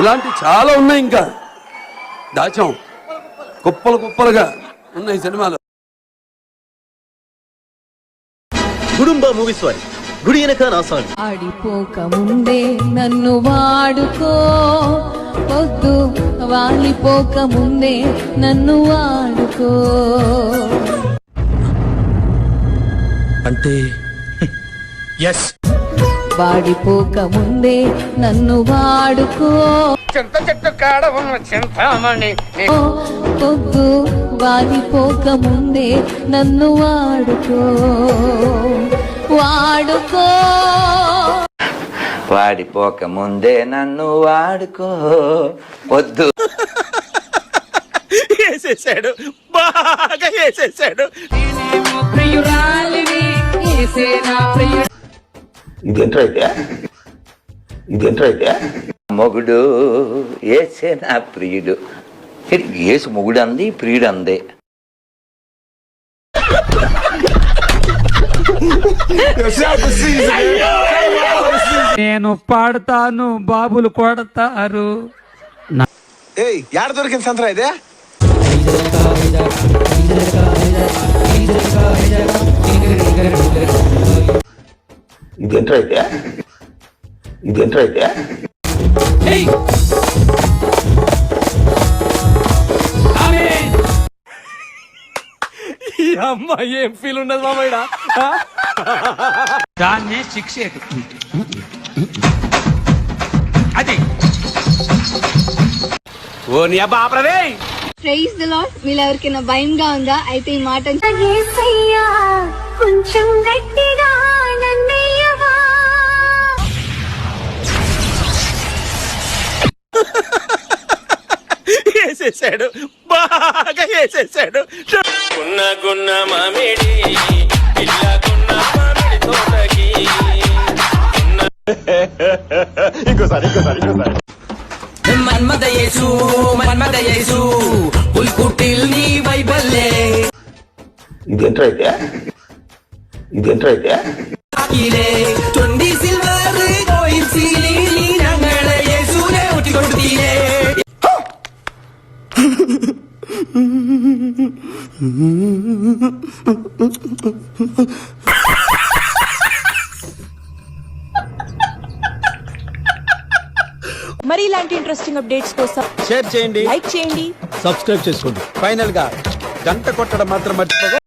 ఇలాంటి చాలా ఉన్నాయి ఇంకా. దాచాం. కుప్పలు కుప్పలుగా ఉన్నాయి సినిమాలు. గుడుంబ మూవీస్ వారి. గుడి వెనక నా సాంగ్. ఆడిపోక ముందే నన్ను వాడుకో. వద్దు వాలిపోక ముందే నన్ను వాడుకో. అంటే ఎస్ వాడిపోక ముందే నన్ను వాడుకో. చింత చెట్టు కాడ ఉన్న చింతామణి. వద్దు వాలిపోక ముందే నన్ను వాడుకో. వాడుకో. వాడిపోక ముందే నన్ను వాడుకో. వద్దు వేసేసాడు. బాగా వేసేసాడు. ప్రియురాలిని ప్రియుడు ఇదేంట్రా అయితే ఇదేంట్రా అయితే మొగుడు ఏసే నా ప్రియుడు. ఇది ఏసు మొగుడు అంది ప్రియుడు అందే నేను పాడతాను బాబులు కొడతారు. ఏయ్ యాడ దొరికింది సంతరా ఇదే? అయితే ఇదేంట్రా అయితే ఈ అమ్మ ఏం ఫీల్ ఉండదు మామయ్య దాన్నే శిక్ష అది. ఓ నీ అబ్బా ప్రైజ్ ద లాడ్ మీలో ఎవరికైనా భయంగా ఉందా? అయితే ఈ మాట కొంచెం గట్టిగా చేసేసాడు బాగా చేసేసాడు ఇంకోసారి ఇంకోసారి ఇంకోసారి. ఇదేంట్రైతే ఇదేంట్రైతే మరి ఇలాంటి ఇంట్రెస్టింగ్ అప్డేట్స్ కోసం షేర్ చేయండి. లైక్ చేయండి. సబ్స్క్రైబ్ చేసుకోండి. ఫైనల్గా గంట కొట్టడం మాత్రం మర్చిపోగా